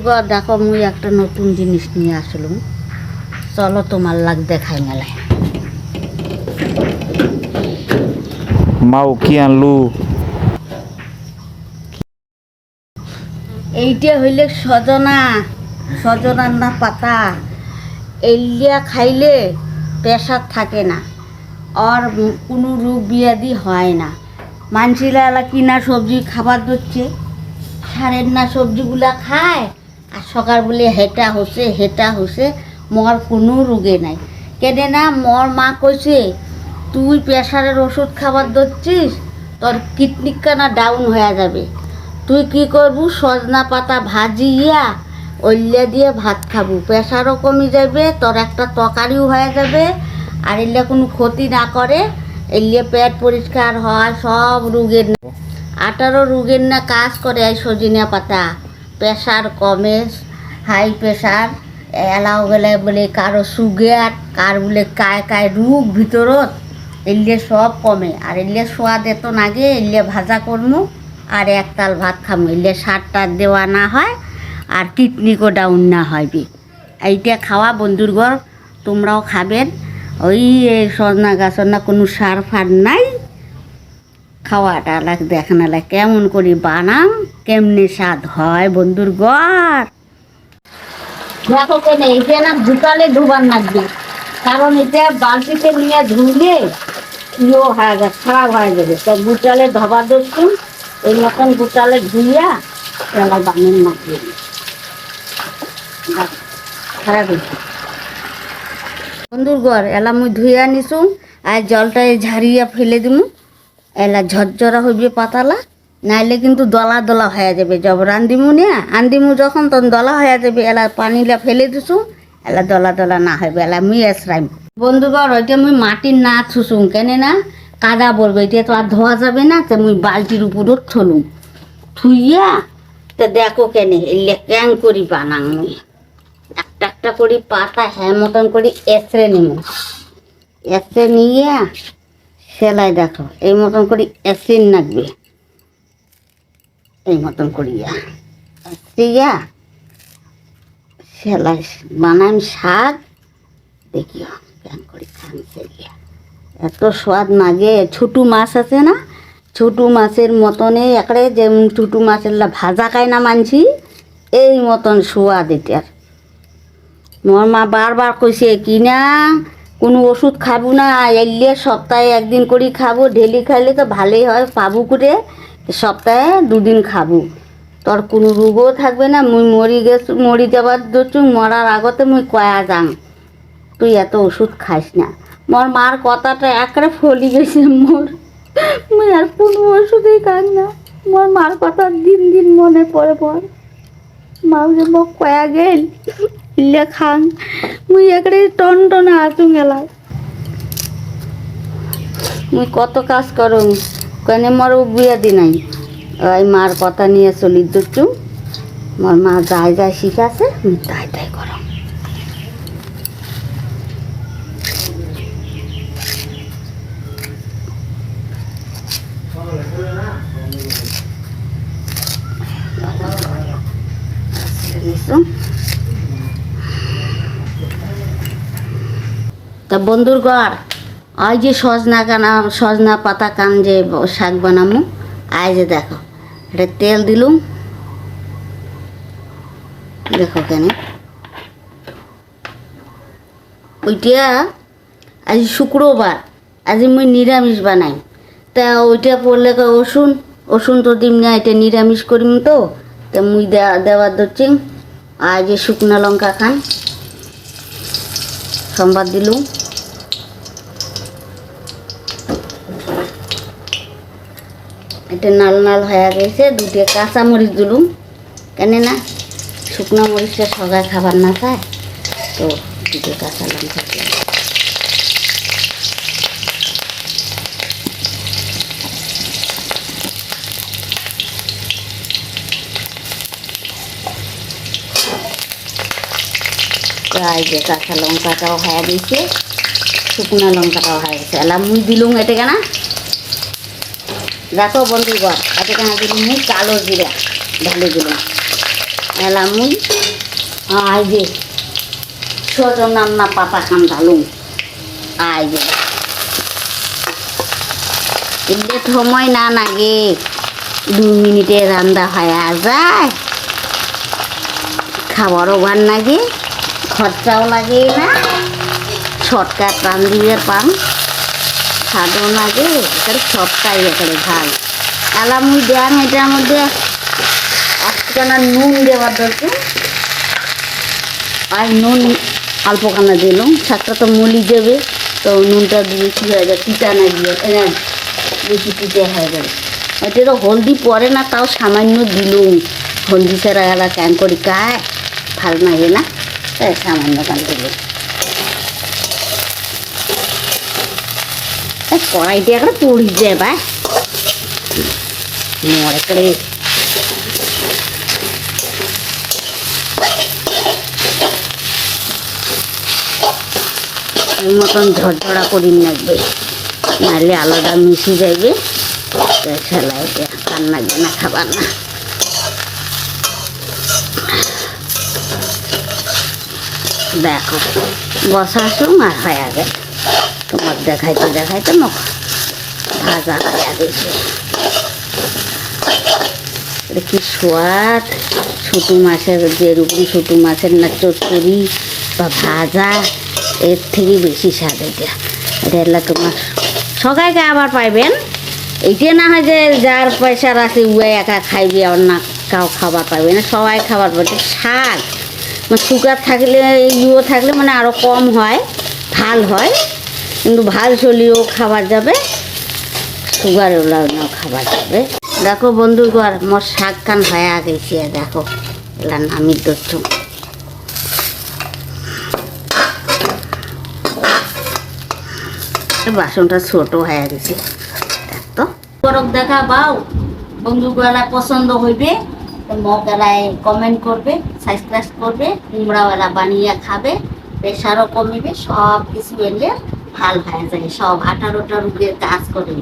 বন্ধুগণ দেখো মুই একটা নতুন জিনিস নিয়ে আসলাম। চলো তোমার লাগ দেখাই মেলায়। মাও কি আনলু? এইটা হইলে সজনা সজনার না পাতা। এলিয়া খাইলে প্রেশার থাকে না আর কোনো রোগ বিয়াদি হয় না। মানসিরা এলা কিনা সবজি খাবার দিচ্ছে সারের না সবজিগুলা খায়। আর সকাল বলে হেটা হসে হেটা হসে মর কোনো রোগে নাই। কেনে না মর মা কইছে তুই প্রেশারের ওষুধ খাবার ধরছিস তোর কিডনি কানা ডাউন হয়ে যাবে। তুই কি করবু? সজনা পাতা ভাজিয়া ওইলা দিয়ে ভাত খাব। প্রেশারও কমে যাবে তোর একটা তরকারিও হয়ে যাবে। আর এলে কোনো ক্ষতি না করে এলে পেট পরিষ্কার হয় সব রোগের না- আঠারো রোগের না কাজ করে এই সজিনা পাতা। প্রেশার কমে, হাই প্রেশার, এলাও গেলে বলে কারও সুগার, কার বলে কায় কায় রোগ ভিতরত, এলে সব কমে। আর এলে সোয়াদ এত নাগে এলে ভাজা করমু, আর একতাল ভাত খামু। এলে সার টার দেওয়া না হয়, আর কিডনিকও ডাউন না হয় বি। এইটা খাওয়া বন্ধুর ঘর, তোমরাও খাবেন। ওই সজনা গাছের না কোনো সার ফার নাই। খাওয়াটা লাগ দেখানো লাগ কেমন করি বানাম? কেমনে স্বাদ হয় বন্ধুর ঘর? দেখো কেন এটা না দুটালে ধুবার লাগবে কারণ এটা বালতিতে নিয়ে ধুলে ইয়ে হয়ে যাবে খারাপ হয়ে যাবে। তো গুটালে ধবা দোষুন এই মতন গুটালে ধুইয়া তেলা বানিয়ে মাখিয়ে। খারাপ হয়েছে। বন্ধুর ঘর এলা মুই ধুইয়া নিছু আর জলটা ঝাড়িয়া ফেলে দিমু। এলা ঝরঝরা হইবে পাতালা, নাইলে কিন্তু দলা দলা হয়ে যাবে। জব রান্দিমু না আন্দিমু যখন তখন দলা হয়ে যাবে, এলা পানিলা ফেলে দিছু, এলা দলা দলা না হবে এলা মুই এসরাইম বন্ধুগর ওইটা মুই মাটির না ছুসুম কেনে না কাদা বলবে, এটা তো আর ধোয়া যাবে না, তো মুই বালতির উপরও থলুম। থুইয়া, তো দেখো কেনে এলে ক্যাং করি বানাং মুই। একটা একটা করি পাতা হ্যাঁ মতন করি এসরে নিমু। এসরে নিয়ে সেলাই দেখো, এই মতন করি এসিন নাকবে। এই মতন করিয়া। এসিয়া সেলাই বানাম শাক, দেখিও কেন করি খান সেলিয়া এত স্বাদ লাগে ছোটু মাছ আছে না? ছোটু মাছের মতনে একড়ে যে ছোটু মাছের ভাজা খায় না মানছি, এই মতন সোয়াদ এটার। মোর মা বারবার কইছে কি না কোনো ওষুধ খাব না, এলে সপ্তাহে একদিন করে খাব, ডেলি খাইলে তো ভালোই হয়, পাবো করে সপ্তাহে দুদিন খাব। তোর কোনো রোগও থাকবে না, মুই মরি গেছু, মরি যাবার দচু মরার আগতে মুই কয়া যাং তুই এত ওষুধ খাস না। মোর মার কথাটা একরে ফলি গেছে মোর, মুই আর কোনো ওষুধই খাই না। মোর মার কথা দিন দিন মনে পড়ে পড় মা যে মোক কয়া গেল। ইলে খাং মুই একড়ে টন টনে আসু গেলাম। মুই কত কাজ করুম কেন মোর বিয়া দি নাই। ওই মার কথা নিয়ে চলি দুচু মোর মা যাই যাই শিখাছে তাই তাই করম। তা বন্ধুর ঘর, ওই যে সজনা কানা সজনা পাতা কান যে শাক বানামু, আয় যে দেখো, এটা তেল দিলুম। দেখো কেন ওইটা আজ শুক্রবার, আজ মুই নিরামিষ বানাই। তা ওইটা পড়লে ওষুন ওষুন তো দিম না, এটা নিরামিষ করিম তো, তা মুই দেওয়া দেওয়ার ধরছি। আজ শুকনো লঙ্কা খান সোমবার দিলুম। এটা নাল নাল হয়ে গেছে দুটো কাঁচা মরিচ দিলুম। কেন না শুকনো মরিচটা সবাই খাবার না খায় তো দুটো কাঁচা লঙ্কা। প্রায় যে কাঁচা লঙ্কাটাও হয়ে গেছে, শুকনো লঙ্কাটাও হয়ে গেছে। এলা মুই দিলুম এতে কেনা। দেখো বন্ধুগণ এতে কেনা দিলুম মুই কালো জিরা ঢালে দিলাম। এলামুই আই যে সজনার না পাতা কান্দালুম আই যে এলে সময় না লাগে, দু মিনিটে রান্না হয়ে যায়। খাবারও ভান লাগে, খরচাও লাগে না। শর্টকাট রান্ধিয়ে পান। স্বাদও লাগে এখানে সবটাই এখানে ভালো এলামুই দেন এটার মধ্যে একখানা নুন দেওয়ার দরকার। আর নুন অল্প খানা দিলাম শাকটা তো মুলি দেবে তো নুনটা দিয়ে কী হয়ে যায় পিতা না দিয়ে বেশি পিঠে হয়ে যাবে। এটা তো হলদি পরে না, তাও সামান্য দিলুম। হলদি ছাড়া এলা ক্যান করি কায় ভালো লাগে না। তাই সামান্য কান দিলাম কড়াইটি একটা পড়ি যায় ভাই মরে এই মতন ঝরঝরা করি লাগবে নাহলে আলাদা মিশে যাইবে সেলাইতে কান লাগবে না খাবার না। দেখো বসাসুম আর হয়ে গেছে। দেখাইতে দেখাইতে মুখ ভাজা গেছে। এটা কি সোয়াদ? ছোটো মাছের যেরকম ছোটো মাছের না চচ্চড়ি বা ভাজা, এর থেকে বেশি স্বাদ এটা। এটা তোমার সবাইকে আবার পাইবেন। এইটা না হয় যে যার পয়সা আছে উয়ে একা খাইবে, আর না কাউ খাবার পাইবে না। সবাই খাবার পাবে শাক মানে সুগার থাকলে ইও থাকলে মানে আরও কম হয়, ভালো হয়। কিন্তু ভালো চলিও খাবার যাবে, সুগার ওলাও খাবার যাবে। দেখো বন্ধুগর মোর শাক কান হয়ে গেছে, দেখো নামি দচ্ছ। বাসনটা ছোট হয়ে গেছে তো বরফ দেখা পাও বন্ধুগুলা পছন্দ হইবে মগেলায় কমেন্ট করবে সাবস্ক্রাইব করবে, কুমড়াওয়ালা বানিয়ে খাবে প্রেশারও কমিবে সব কিছু এলে ভালো হয়ে যায় সব আঠারোটা রোগের কাজ করে